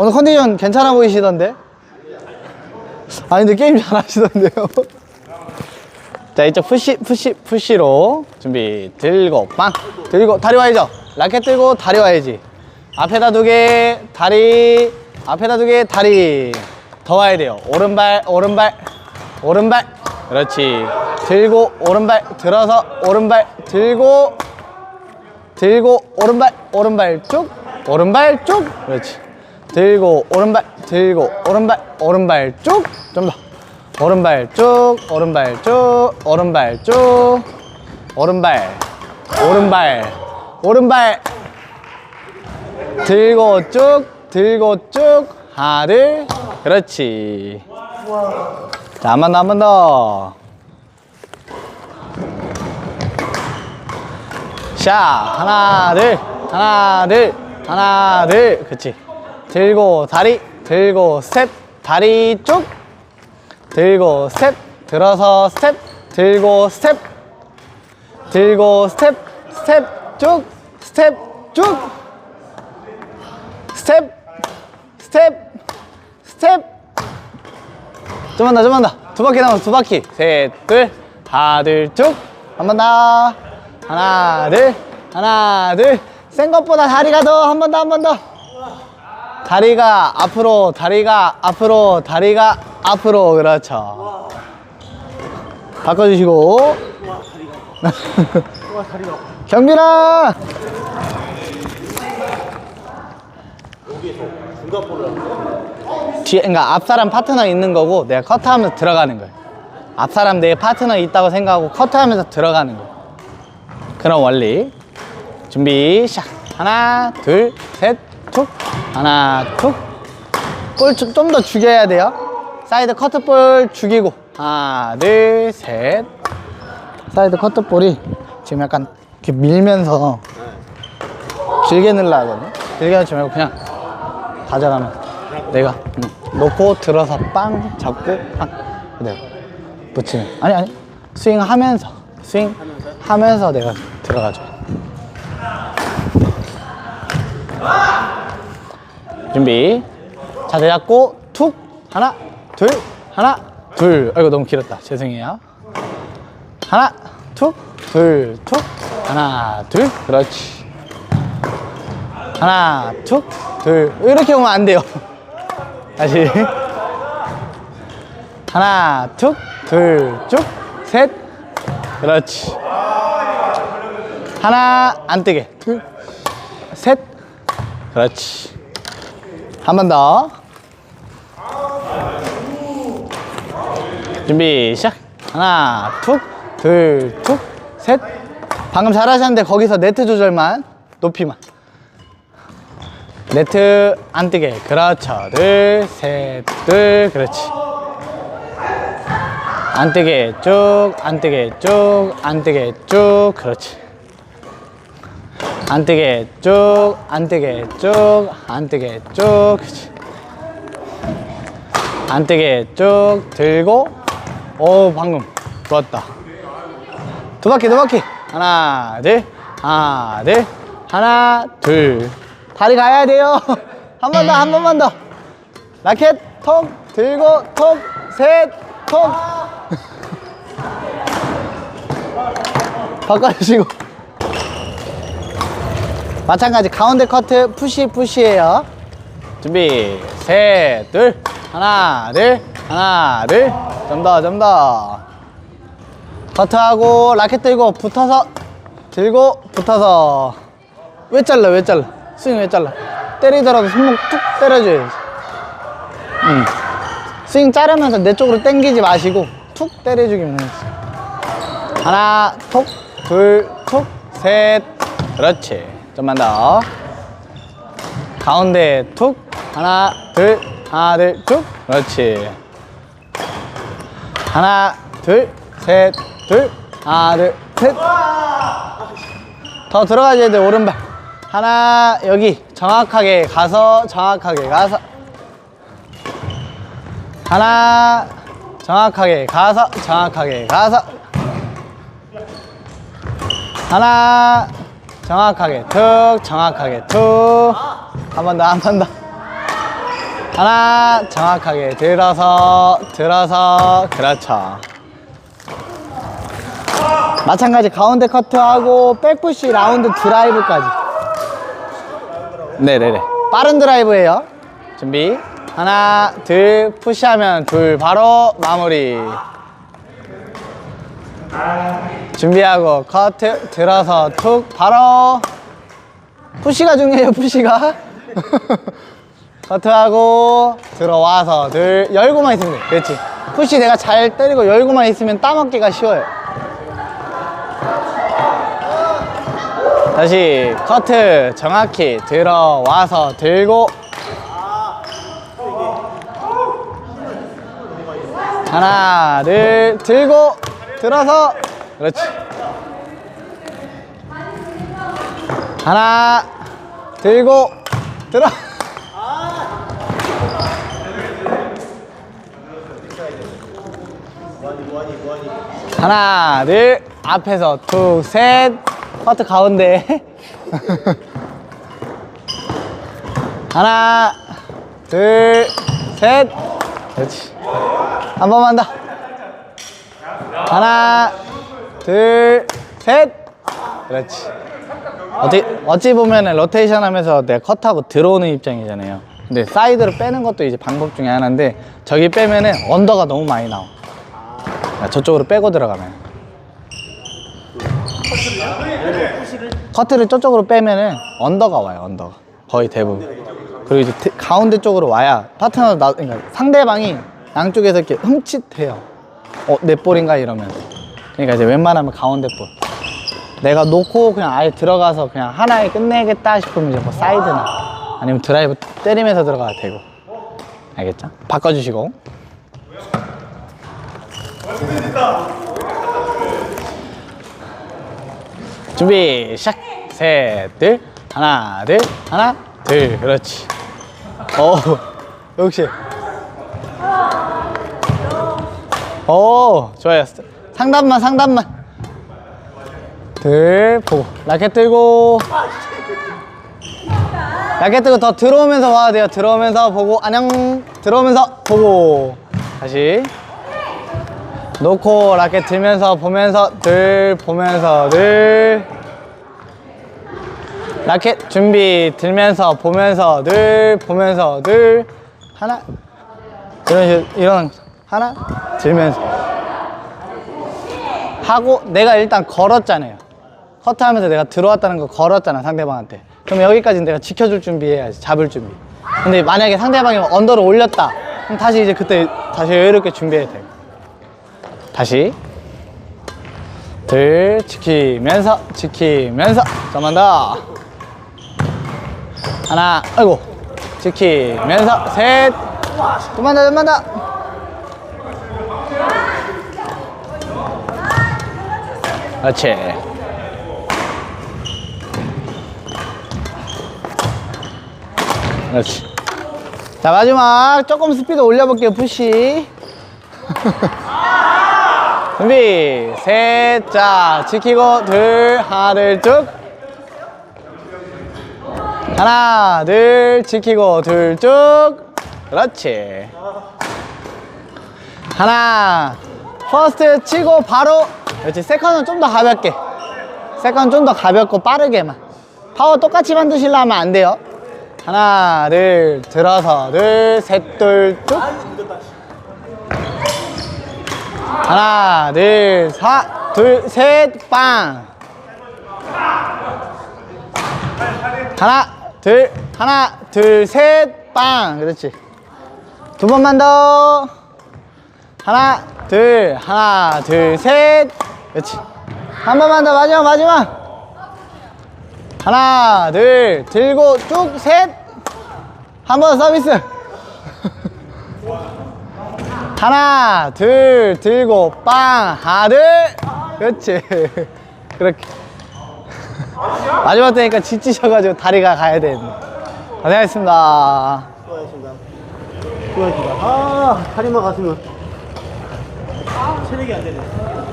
오늘 컨디션 괜찮아 보이시던데? 아니 근데 게임 잘 하시던데요? 자 이쪽 푸시 푸시 푸시로 준비 들고 빵! 들고 다리 와야죠! 라켓 들고 다리 와야지! 앞에다 두 개 다리 앞에다 두 개 다리! 더 와야 돼요! 오른발 오른발 오른발! 그렇지! 들고 오른발 들어서 오른발 들고 들고 오른발 오른발 쭉! 오른발 쭉! 그렇지 들고 오른발 들고 오른발 오른발 쭉. 좀 더. 오른발 쭉 오른발 쭉 오른발 쭉. 오른발 오른발 오른발. 들고 쭉 들고 쭉. 둘 그렇지. 자 한번 더한 번 더. 자 하나 둘. 하나 둘. 하나 둘. 그치 들고 다리 들고 스텝 다리 쭉 들고 스텝 들어서 스텝 들고 스텝. 들고 스텝 스텝 쭉 스텝 쭉 스텝 스텝 스텝. 좀만 더 좀만 더두 바퀴 남았어 두 바퀴. 셋둘. 하나 둘쭉한 번 더. 하나 둘. 하나 둘 센 것보다 다리가 더. 한 번 더 한 번더 다리가 앞으로 다리가 앞으로 다리가 앞으로. 그렇죠. 바꿔주시고. 경빈아! 뒤에 그러니까 앞 사람 파트너 있는 거고 내가 커트하면서 들어가는 거예요. 앞 사람 내 파트너 있다고 생각하고 커트하면서 들어가는 거예요. 그런 원리. 준비 시작. 하나 둘셋툭 하나 툭볼 좀 더 죽여야 돼요. 사이드 커트볼 죽이고. 하나 둘셋. 사이드 커트볼이 지금 약간 이렇게 밀면서 길게 늘라 하거든요. 길게 하지 말고 그냥 가져가면 내가 응. 놓고 들어서 빵 잡고 빵 그대로 붙이면. 아니 아니. 스윙 하면서. 스윙 하면서 내가 들어가죠 준비. 자세 잡고 툭. 하나 둘. 하나 둘. 아이고 너무 길었다. 죄송해요. 하나 툭둘툭. 하나 둘. 그렇지. 하나 툭둘. 이렇게 오면 안 돼요. 다시. 하나 툭둘쭉셋. 그렇지. 하나 안 뜨게. 둘 셋. 그렇지 한 번 더. 준비 시작. 하나 툭 둘 툭 셋. 방금 잘하셨는데 거기서 네트 조절만 높이만. 네트 안 뜨게. 그렇죠. 둘 셋 둘 그렇지. 안 뜨게 쭉 안 뜨게 쭉 안 뜨게 쭉 그렇지 안 뜨게 쭉 안 뜨게 쭉 안 뜨게 쭉. 그렇지 안 뜨게 쭉 들고 오 방금 좋았다. 두 바퀴 두 바퀴. 하나 둘 하나 둘 하나 둘. 다리 가야 돼요. 한 번 더 한 번만 더. 라켓 톡 들고 톡 셋 톡. 바꿔주시고 마찬가지 가운데 커트 푸시 푸시에요. 준비 셋둘. 하나 둘. 하나 둘좀 더 좀 더. 커트하고 라켓 들고 붙어서 들고 붙어서. 왜 잘라 왜 잘라? 스윙 왜 잘라? 때리더라도 손목 툭 때려줘야지. 음. 스윙 자르면서 내 쪽으로 당기지 마시고 툭 때려주기만 해야지 하나 톡 둘 톡 셋. 그렇지 좀만 더. 가운데 툭. 하나 둘. 하나 둘툭. 그렇지. 하나 둘셋둘. 하나 둘셋더 들어가줘야 돼 오른발. 하나 여기. 정확하게 가서 정확하게 가서. 하나 정확하게 가서 정확하게 가서. 하나 정확하게 툭 정확하게 툭. 한 번 더 한 번 더. 하나 정확하게 들어서 들어서. 그렇죠. 마찬가지 가운데 커트하고 백푸시 라운드 드라이브까지. 네네네. 빠른 드라이브예요. 준비. 하나 둘 푸시하면 둘 바로 마무리 준비하고 커트 들어서 툭 바로. 푸시가 중요해요 푸시가. 커트하고 들어와서 들 열고만 있으면 돼. 그렇지. 푸시 내가 잘 때리고 열고만 있으면 따먹기가 쉬워요. 다시 커트 정확히 들어와서 들고. 하나 둘 들고 들어서. 그렇지. 하나 들고 들어. 하나 둘 앞에서 둘셋. 커트 가운데. 하나 둘셋. 그렇지. 한 번만 더 하나 둘 셋. 그렇지. 어찌, 어찌 보면은 로테이션 하면서 내가 컷하고 들어오는 입장이잖아요. 근데 사이드로 빼는 것도 이제 방법 중에 하나인데 저기 빼면은 언더가 너무 많이 나와. 야, 저쪽으로 빼고 들어가면. 커트를 저쪽으로 빼면은 언더가 와요 언더가. 거의 대부분. 그리고 이제 트- 가운데 쪽으로 와야 파트너 나 그러니까 상대방이 양쪽에서 이렇게 흠칫해요 어 내 볼인가 이러면. 그러니까 이제 웬만하면 가운데 볼. 내가 놓고 그냥 아예 들어가서 그냥 하나에 끝내겠다 싶으면 이제 뭐 사이드나 아니면 드라이브 때리면서 들어가도 되고. 알겠죠? 바꿔주시고. 준비 시작. 셋둘. 하나 둘. 하나 둘. 그렇지. 어 역시 오 좋아요. 상단만 상단만. 둘 보고. 라켓 들고. 라켓 들고 더 들어오면서 봐야 돼요. 들어오면서 보고 안녕. 들어오면서 보고. 다시. 놓고 라켓 들면서 보면서 들 보면서 들 라켓 준비 들면서 보면서 들 보면서 들 하나. 이런 식 이런 하나? 들면서. 하고 내가 일단 걸었잖아요. 커트하면서 내가 들어왔다는 거 걸었잖아 상대방한테. 그럼 여기까지 내가 지켜줄 준비해야지 잡을 준비. 근데 만약에 상대방이 언더를 올렸다 그럼 다시 이제 그때 다시 여유롭게 준비해야 돼. 다시. 들 지키면서 지키면서. 좀만 더 하나 아이고. 지키면서. 셋. 좀만 더 좀만 더 그렇지 그렇지 자 마지막 조금 스피드 올려볼게요 푸시. 준비 셋 자 지키고 둘 하나를 쭉. 하나 둘 지키고 둘 쭉. 그렇지. 하나 퍼스트 치고 바로 그렇지 세컨은 좀 더 가볍게 세컨 좀 더 가볍고 빠르게만 파워 똑같이 만드시려면 안 돼요 하나 둘 들어서 둘셋둘쭉 하나, 둘, 사, 둘, 셋, 빵. 하나, 둘, 하나, 둘, 셋, 빵. 그렇지. 두 번만 더. 하나, 둘, 하나, 둘, 셋. 그렇지. 한 번만 더, 마지막, 마지막. 하나, 둘, 들고 쭉, 셋. 한 번 서비스. 하나, 둘, 들고, 빵, 하나, 둘. 그렇지. 그렇게. 마지막 때니까 지치셔가지고 다리가 가야 되는데. 고생하셨습니다. 수고하셨습니다. 수고하셨습니다. 아, 다리만 갔으면 체력이 안 되네.